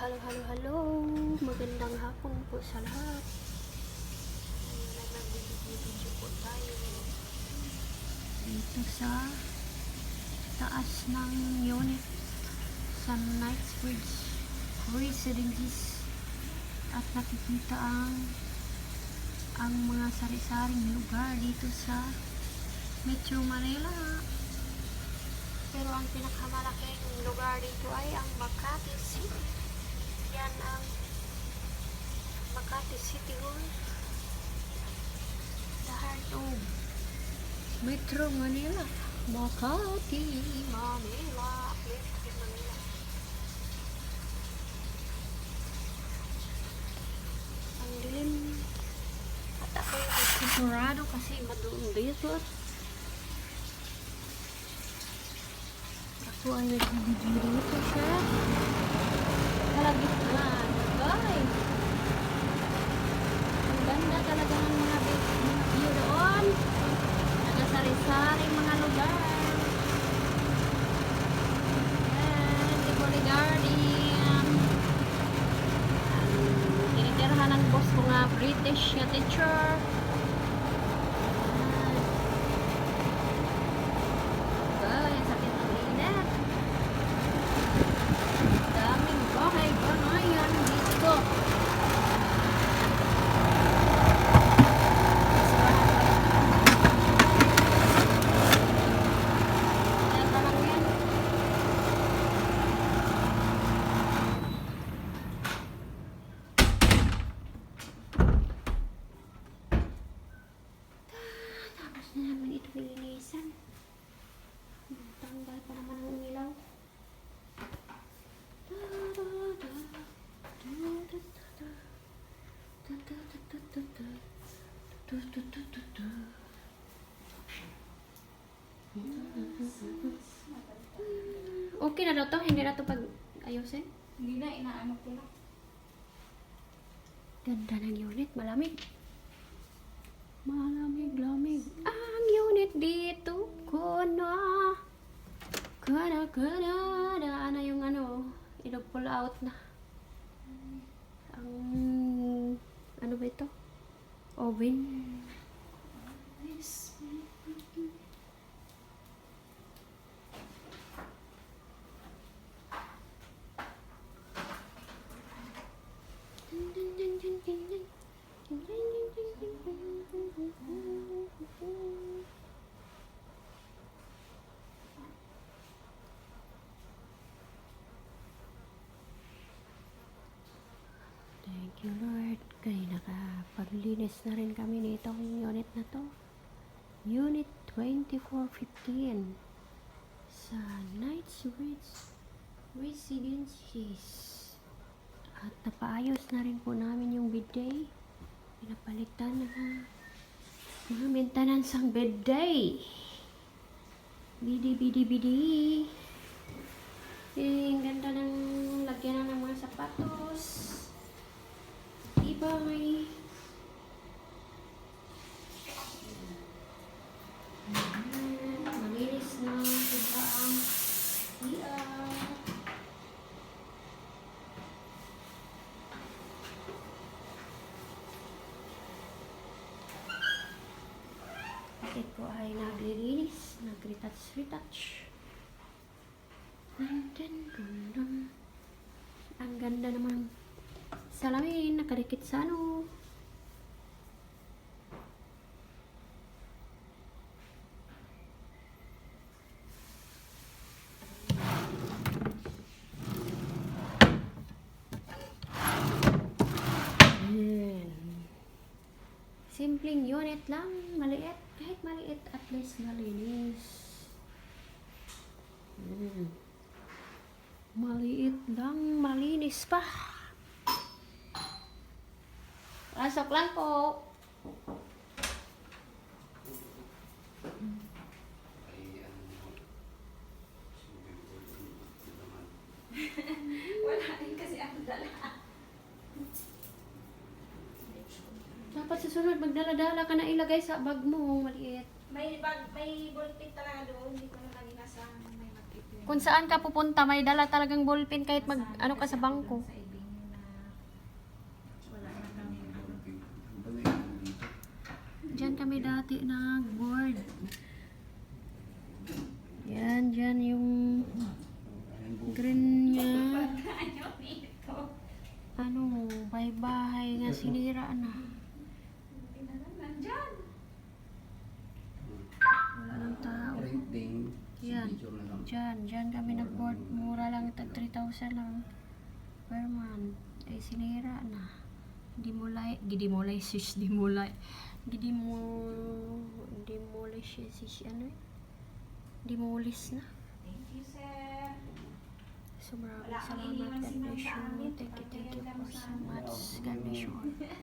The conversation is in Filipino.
Halo, halo, halo. Magandang hapon po sa lahat. Ayun na nagbibideo po tayo. Dito sa taas ng unit sa Knightsbridge Residences at nakikita ang ang mga sari-saring lugar dito sa Metro Manila. Pero ang pinakamalaking lugar dito ay ang Makati City. Yan ang Makati City Hall. The heart of Metro Manila. Makati, Manila. Metro Manila. Ang dilim. At ako sigurado kasi madoon dito. Ako ay nagbibigay dito sa kalagitnaan. Guys! Ang ganda talaga ng mga view doon. Nagasari-sari mga lugar. Yan, Tivoli Garden. Ang tinitirhan ng boss ko nga British na teacher. Yan. Ay, ang sakit ng init. Daming bahay bangayan dito. Kaya parang yan. Tapos na naman ito linisan. Tanggal pa naman ang ilaw. Okay na daw to? Hindi na to pag ayusin? Hindi na, inaano ko lang. Ganda ng unit, malamig. Malamig, lamig. Ang unit dito ko na. Kana, kana, na na yung ano, ilog pull out na. Ang, ano ba ito? Oven. Thank you Lord. Kaya nakapaglinis na rin kami nitong unit na to. Unit 2415 sa Knightsbridge Residences. At napaayos na rin po namin yung bidet. Pinapalitan na mga maintenance ang bidet. Bidi, bidi, bidi. Eh, ang ganda ng lagyan na ng mga sapatos. Ayan, Malinis na. Diba ang CR. Bakit po ay naglilinis, nagretouch-retouch. Ang ganda naman salamin, nakadikit sa ano. Simpleng unit lang, maliit. Kahit maliit, at least malinis. Mm. Maliit lang, malinis pa. Pasok lang po. Wala rin kasi ako dala. Dapat susunod, magdala-dala ka na ilagay sa bag mo, maliit. May bag, may ballpen talaga doon. Hindi ko na lagi nasa may magkip yun. Kung saan ka pupunta, may dala talagang ballpen kahit mag, ano ka sa bangko. Sa Diyan kami dati nag-board. Yan, dyan yung green niya. Ano, bahay-bahay nga sinira na. Wala ng tao. Yan. Diyan, diyan kami nag-board. Mura lang, tag 3,000 lang per month. Ay, sinira na. Dimulay, gidimulay sis, dimulay. Gidimu, dimulay siya sis, ano eh. Dimulis na. Thank you, sir. So maraming salamat. God bless you. Thank you, thank you for so much. God bless you.